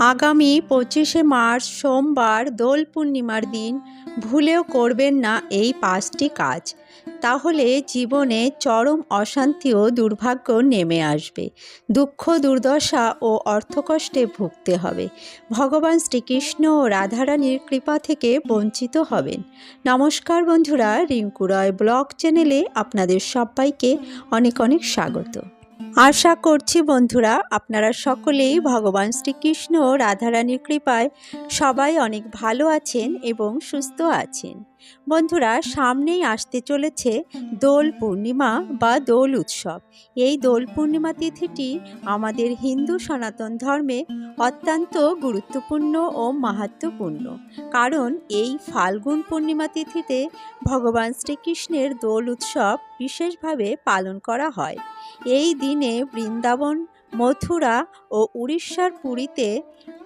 আগামী পঁচিশে মার্চ সোমবার দোল পূর্ণিমার দিন, ভুলেও করবেন না এই পাঁচটি কাজ। তাহলে জীবনে চরম অশান্তি ও দুর্ভাগ্য নেমে আসবে। দুঃখ, দুর্দশা ও অর্থকষ্টে ভুগতে হবে। ভগবান শ্রীকৃষ্ণ ও রাধারানীর কৃপা থেকে বঞ্চিত হবেন। নমস্কার বন্ধুরা, রিঙ্কু রয় ব্লগ চ্যানেলে আপনাদের সবাইকে অনেক অনেক স্বাগত। আশা করছি বন্ধুরা, আপনারা সকলেই ভগবান শ্রীকৃষ্ণ ও রাধারানীর কৃপায় সবাই অনেক ভালো আছেন এবং সুস্থ আছেন। বন্ধুরা, সামনেই আসতে চলেছে দোল পূর্ণিমা বা দোল উৎসব। এই দোল পূর্ণিমা তিথিটি আমাদের হিন্দু সনাতন ধর্মে অত্যন্ত গুরুত্বপূর্ণ ও মাহাত্ম্যপূর্ণ। কারণ এই ফাল্গুন পূর্ণিমা তিথিতে ভগবান শ্রীকৃষ্ণের দোল উৎসব বিশেষভাবে পালন করা হয়। এই দিনে বৃন্দাবন, মথুরা ও উড়িষ্যার পুরীতে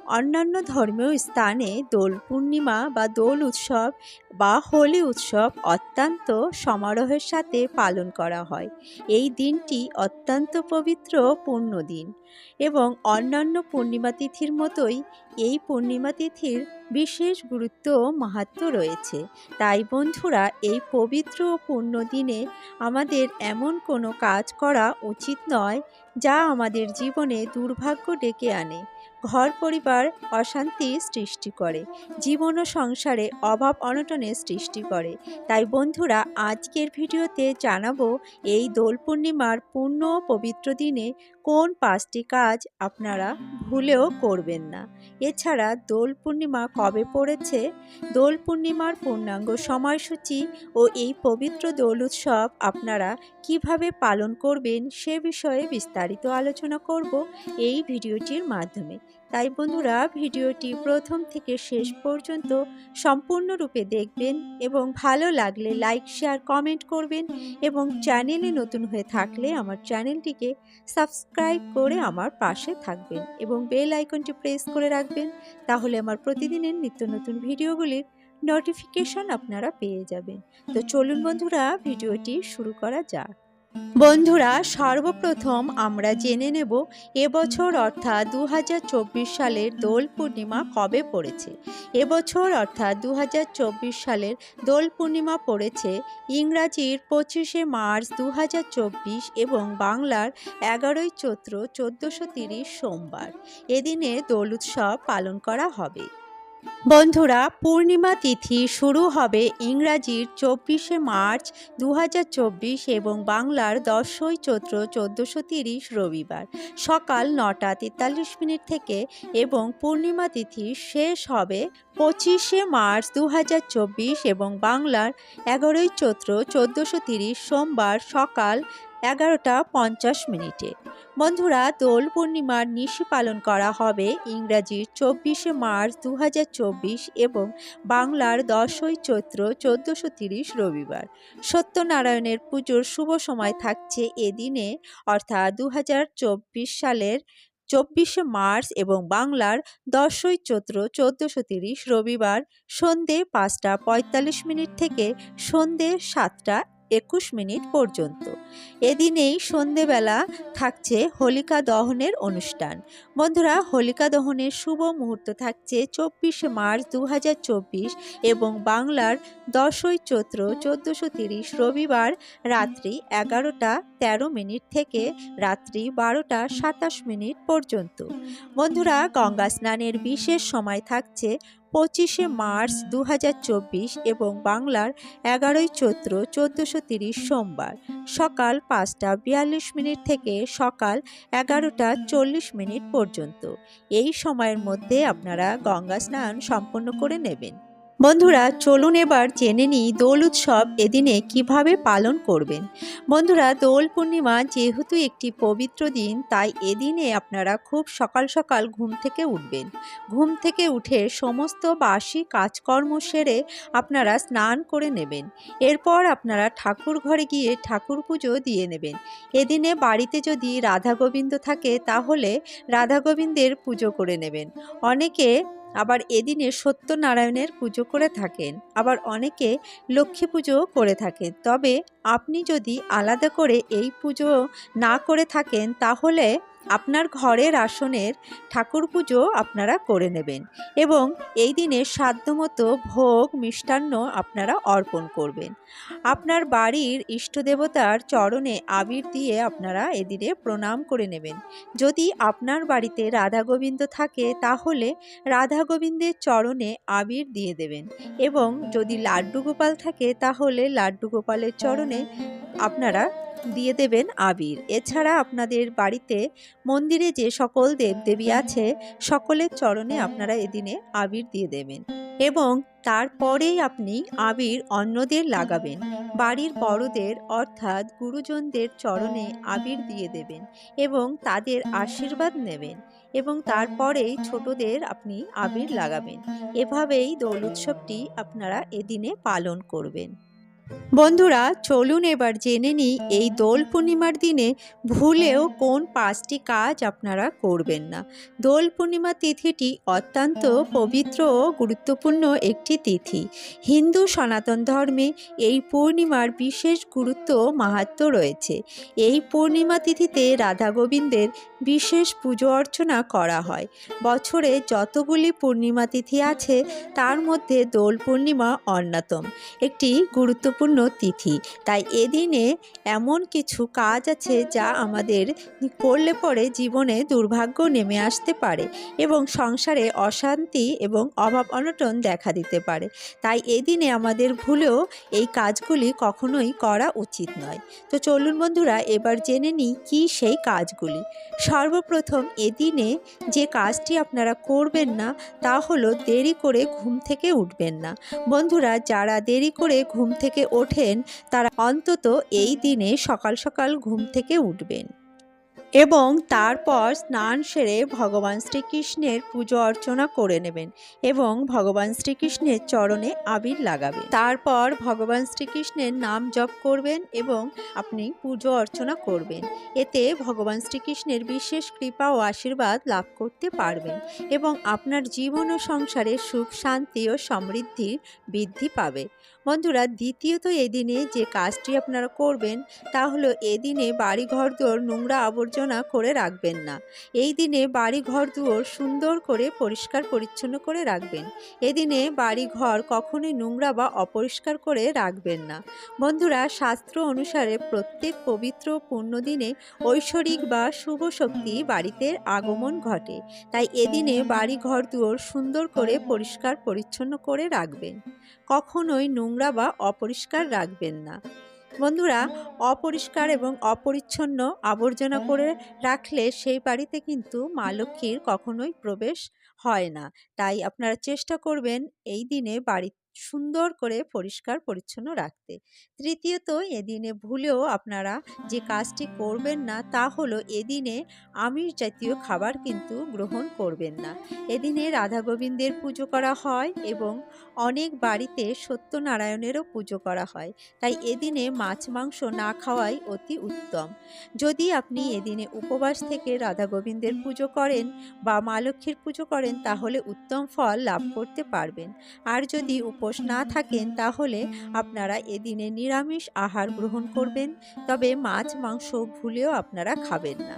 অন্যান্য ধর্মীয় স্থানে দোল পূর্ণিমা বা দোল উৎসব বা হোলি উৎসব অত্যন্ত সমারোহের সাথে পালন করা হয়। এই দিনটি অত্যন্ত পবিত্র পূর্ণ দিন এবং অন্যান্য পূর্ণিমা তিথির মতোই এই পূর্ণিমা তিথির বিশেষ গুরুত্ব ও মাহাত্ম রয়েছে। তাই বন্ধুরা, এই পবিত্র ও পূর্ণ দিনে আমাদের এমন কোনো কাজ করা উচিত নয় যা আমাদের জীবনে দুর্ভাগ্য ডেকে আনে। ঘর পরিবার অশান্তি সৃষ্টি করে। জীবন ও সংসারে অভাব অনটনের সৃষ্টি করে। তাই বন্ধুরা, আজকের ভিডিওতে জানাব এই দোল পূর্ণিমার পূর্ণ পবিত্র দিনে কোন পাঁচটি কাজ আপনারা ভুলেও করবেন না। এছাড়া দোল পূর্ণিমা কবে পড়েছে? দোল পূর্ণিমার পূর্ণাঙ্গ সময়সূচি ও এই পবিত্র দোল উৎসব আপনারা কীভাবে পালন করবেন সে বিষয়ে বিস্তারিত আলোচনা করব এই ভিডিওটির মাধ্যমে। তাই বন্ধুরা ভিডিওটি প্রথম থেকে শেষ পর্যন্ত সম্পূর্ণরূপে দেখবেন এবং ভালো লাগলে লাইক, শেয়ার, কমেন্ট করবেন এবং চ্যানেলে নতুন হয়ে থাকলে আমার চ্যানেলটিকে সাবস্ক্রাইব করে আমার পাশে থাকবেন এবং বেল আইকনটি প্রেস করে রাখবেন, তাহলে আমার প্রতিদিনের নিত্য নতুন ভিডিওগুলির নোটিফিকেশন আপনারা পেয়ে যাবেন। তো চলুন বন্ধুরা, ভিডিওটি শুরু করা যাক। বন্ধুরা, সর্বপ্রথম আমরা জেনে নেব এবছর অর্থাৎ দু হাজার চব্বিশ সালের দোল পূর্ণিমা কবে পড়েছে। এবছর অর্থাৎ দু হাজার চব্বিশ সালের দোল পূর্ণিমা পড়েছে ইংরাজির পঁচিশে মার্চ দু হাজার চব্বিশ এবং বাংলার এগারোই চৈত্র চোদ্দোশো সোমবার। এদিনে দোল উৎসব পালন করা হবে। বন্ধুরা, পূর্ণিমা তিথি শুরু হবে ইংরাজির চব্বিশে মার্চ দু হাজার চব্বিশ এবং বাংলার দশই চৈত্র চোদ্দোশো তিরিশ রবিবার। সকাল নটা তেতাল্লিশ মিনিট থেকে এবং পূর্ণিমা তিথি শেষ হবে পঁচিশে মার্চ দু হাজার চব্বিশ এবং বাংলার এগারোই চৈত্র চোদ্দোশো তিরিশ সোমবার সকাল এগারোটা পঞ্চাশ মিনিটে। বন্ধুরা, দোল পূর্ণিমার নিশি পালন করা হবে ইংরাজির চব্বিশে মার্চ দু হাজার চব্বিশ এবং বাংলার দশই চৈত্র চোদ্দোশো তিরিশ রবিবার। সত্যনারায়ণের পুজোর শুভ সময় থাকছে এদিনে অর্থাৎ দু হাজার চব্বিশ সালের চব্বিশে মার্চ এবং বাংলার দশই চৈত্র চোদ্দোশো তিরিশ রবিবার সন্ধে পাঁচটা পঁয়তাল্লিশ মিনিট থেকে সন্ধে সাতটা একুশ মিনিট পর্যন্ত। এদিনেই সন্ধেবেলা থাকছে হোলিকা দহনের অনুষ্ঠান। বন্ধুরা, হোলিকা দহনের শুভ মুহূর্ত থাকছে চব্বিশে মার্চ দু হাজার চব্বিশ এবং বাংলার দশই চৈত্র চোদ্দোশো তিরিশ রবিবার রাত্রি এগারোটা তেরো মিনিট থেকে রাত্রি বারোটা সাতাশ মিনিট পর্যন্ত। বন্ধুরা, গঙ্গা স্নানের বিশেষ সময় থাকছে পঁচিশে মার্চ দু হাজার চব্বিশ এবং বাংলার এগারোই চৈত্র চোদ্দোশো সোমবার, সকাল পাঁচটা বিয়াল্লিশ মিনিট থেকে সকাল এগারোটা চল্লিশ মিনিট পর্যন্ত। এই সময়ের মধ্যে আপনারা গঙ্গা স্নান সম্পন্ন করে নেবেন। বন্ধুরা, চলুন এবার জেনে নিই দোল উৎসব এদিনে কীভাবে পালন করবেন। বন্ধুরা, দোল পূর্ণিমা যেহেতু একটি পবিত্র দিন, তাই এদিনে আপনারা খুব সকাল সকাল ঘুম থেকে উঠবেন। ঘুম থেকে উঠে সমস্ত বাসি কাজকর্ম সেরে আপনারা স্নান করে নেবেন। এরপর আপনারা ঠাকুর ঘরে গিয়ে ঠাকুর পুজো দিয়ে নেবেন। এদিনে বাড়িতে যদি রাধা গোবিন্দ থাকে, তাহলে রাধা গোবিন্দের পুজো করে নেবেন। অনেকে আবার এদিনে সত্যনারায়ণের পুজো করে থাকেন, আবার অনেকে লক্ষ্মী পুজো করে থাকেন। তবে আপনি যদি আলাদা করে এই পুজো না করে থাকেন, তাহলে আপনার ঘরের আসনের ঠাকুর পুজো আপনারা করে নেবেন এবং এই দিনে সাধ্যমতো ভোগ, মিষ্টান্ন আপনারা অর্পণ করবেন। আপনার বাড়ির ইষ্ট দেবতার চরণে আবির দিয়ে আপনারা এদিনে প্রণাম করে নেবেন। যদি আপনার বাড়িতে রাধা গোবিন্দ থাকে, তাহলে রাধা গোবিন্দের চরণে আবির দিয়ে দেবেন এবং যদি লাড্ডু গোপাল থাকে, তাহলে লাড্ডু গোপালের চরণে আপনারা দিয়ে দেবেন আবির। এছাড়া আপনাদের বাড়িতে মন্দিরে যে সকল দেবদেবী আছে, সকলের চরণে আপনারা এদিনে আবির দিয়ে দেবেন। এবং তারপরেই আপনি আবির অন্যদের লাগাবেন। বাড়ির বড়দের অর্থাৎ গুরুজনদের চরণে আবির দিয়ে দেবেন এবং তাদের আশীর্বাদ নেবেন এবং তারপরেই ছোটদের আপনি আবির লাগাবেন। এভাবেই দোল উৎসবটি আপনারা এদিনে পালন করবেন। বন্ধুরা, চলুন এবার জেনে নিই এই দোল পূর্ণিমার দিনে ভুলেও কোন পাঁচটি কাজ আপনারা করবেন না। দোল পূর্ণিমা তিথিটি অত্যন্ত পবিত্র ও গুরুত্বপূর্ণ একটি তিথি। হিন্দু সনাতন ধর্মে এই পূর্ণিমার বিশেষ গুরুত্ব মাহাত্ম রয়েছে। এই পূর্ণিমা তিথিতে রাধা গোবিন্দের বিশেষ পুজো অর্চনা করা হয়। বছরে যতগুলি পূর্ণিমা তিথি আছে, তার মধ্যে দোল পূর্ণিমা অন্যতম। একটি গুরুত্বপূর্ণ তিথি। তাই এদিনে এমন কিছু কাজ আছে যা আমাদের করলে পরে জীবনে দুর্ভাগ্য নেমে আসতে পারে এবং সংসারে অশান্তি এবং অভাব অনটন দেখা দিতে পারে। তাই এদিনে আমাদের ভুলেও এই কাজগুলি কখনোই করা উচিত নয়। তো চলুন বন্ধুরা, এবার জেনে নিই কী সেই কাজগুলি। সর্বপ্রথম এদিনে যে কাজটি আপনারা করবেন না, তা হলো দেরি করে ঘুম থেকে উঠবেন না। বন্ধুরা, যারা দেরি করে ঘুম থেকে ওঠেন তারা অন্তত এই দিনে সকাল সকাল ঘুম থেকে উঠবেন। এবং তারপর স্নান সেরে ভগবান শ্রীকৃষ্ণের পুজো অর্চনা করে নেবেন এবং ভগবান শ্রীকৃষ্ণের চরণে আবির লাগাবেন। তারপর ভগবান শ্রীকৃষ্ণের নাম জপ করবেন এবং আপনি পুজো অর্চনা করবেন। এতে ভগবান শ্রীকৃষ্ণের বিশেষ কৃপা ও আশীর্বাদ লাভ করতে পারবেন এবং আপনার জীবন ও সংসারে সুখ, শান্তি ও সমৃদ্ধি বৃদ্ধি পাবে। বন্ধুরা, দ্বিতীয়ত এদিনে যে কাজটি আপনারা করবেন তা হলো এদিনে বাড়ি ঘর দোর, নোংরা আবর্জনা করে রাখবেন না। এই দিনে বাড়ি ঘর দুয়ার সুন্দর করে পরিষ্কার পরিচ্ছন্ন করে রাখবেন। এদিনে বাড়ি ঘর কখনোই নোংরা বা অপরিষ্কার করে রাখবেন না। বন্ধুরা, শাস্ত্র অনুসারে প্রত্যেক পবিত্র পূর্ণ দিনে ঐশ্বরিক বা শুভ শক্তি বাড়িতে আগমন ঘটে। তাই এদিনে বাড়ি ঘর দুয়ার সুন্দর করে পরিষ্কার পরিচ্ছন্ন করে রাখবেন। কখনোই নোংরা বা অপরিষ্কার রাখবেন না। বন্ধুরা, অপরিষ্কার এবং অপরিচ্ছন্ন আবর্জনা করে রাখলে সেই বাড়িতে কিন্তু মা লক্ষ্মীর কখনোই প্রবেশ হয় না। তাই আপনারা চেষ্টা করবেন এই দিনে বাড়ি সুন্দর করে পরিষ্কার পরিচ্ছন্ন রাখতে। তৃতীয়ত, এদিনে ভুলেও আপনারা যে কাজটি করবেন না, তা হলো এদিনে আমিষ জাতীয় খাবার কিন্তু গ্রহণ করবেন না। এদিনে রাধা গোবিন্দের পুজো করা হয় এবং অনেক বাড়িতে সত্যনারায়ণেরও পুজো করা হয়। তাই এদিনে মাছ, মাংস না খাওয়াই অতি উত্তম। যদি আপনি এদিনে উপবাস থেকে রাধা গোবিন্দের পুজো করেন বা মা লক্ষ্মীর পুজো করেন, তাহলে উত্তম ফল লাভ করতে পারবেন। আর যদি উপোস না থাকেন, তাহলে আপনারা এদিনে নিরামিষ আহার গ্রহণ করবেন, তবে মাছ, মাংস ভুলেও আপনারা খাবেন না।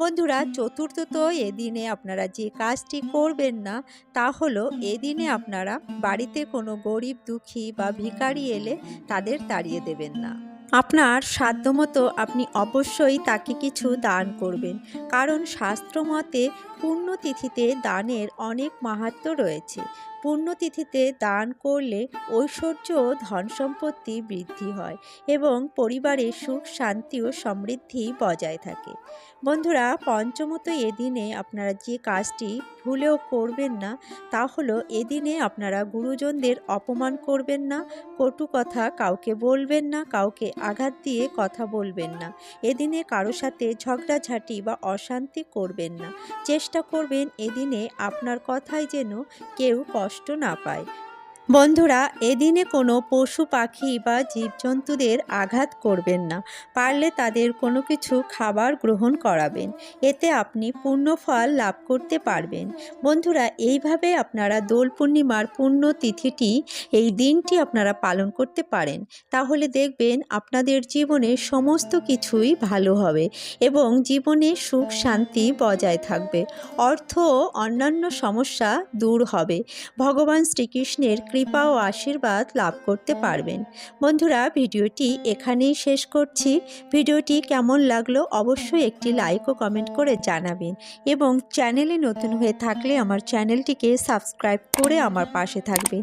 বন্ধুরা, চতুর্থত এদিনে আপনারা যে কাজটি করবেন না, তা হলো এদিনে আপনারা বাড়িতে কোনো গরিব, দুঃখী বা ভিখারি এলে তাদের তাড়িয়ে দেবেন না। আপনার সাধ্যমতো আপনি অবশ্যই তাকে কিছু দান করবেন, কারণ শাস্ত্রমতে পুণ্যতিথিতে দানের অনেক মাহাত্ম রয়েছে। পুণ্যতিথিতে দান করলে ঐশ্বর্য ও ধন সম্পত্তি বৃদ্ধি হয় এবং পরিবারে সুখ, শান্তি ও সমৃদ্ধি বজায় থাকে। বন্ধুরা, পঞ্চমত এদিনে আপনারা যে কাজটি ভুলেও করবেন না, তা হলো এদিনে আপনারা গুরুজনদের অপমান করবেন না, কটু কথা কাউকে বলবেন না, কাউকে আঘাত দিয়ে কথা বলবেন না। এদিনে কারও সাথে ঝগড়াঝাঁটি বা অশান্তি করবেন না। চেষ্টা করবেন এদিনে আপনার কথায় যেন কেউ কষ্ট না পায়। বন্ধুরা, এদিনে কোনো পশু পাখি বা জীবজন্তুদের আঘাত করবেন না। পারলে তাদের কোনো কিছু খাবার গ্রহণ করাবেন। এতে আপনি পূর্ণ ফল লাভ করতে পারবেন। বন্ধুরা, এইভাবে আপনারা দোল পূর্ণিমার পূর্ণ তিথিটি এই দিনটি আপনারা পালন করতে পারেন। তাহলে দেখবেন আপনাদের জীবনে সমস্ত কিছুই ভালো হবে এবং জীবনে সুখ শান্তি বজায় থাকবে। অর্থ অন্যান্য সমস্যা দূর হবে। ভগবান শ্রীকৃষ্ণের কৃপা ও আশীর্বাদ লাভ করতে পারবেন। বন্ধুরা, ভিডিওটি এখানেই শেষ করছি। ভিডিওটি কেমন লাগল অবশ্যই একটি লাইক ও কমেন্ট করে জানাবেন এবং চ্যানেলে নতুন হয়ে থাকলে আমার চ্যানেলটিকে সাবস্ক্রাইব করে আমার পাশে থাকবেন।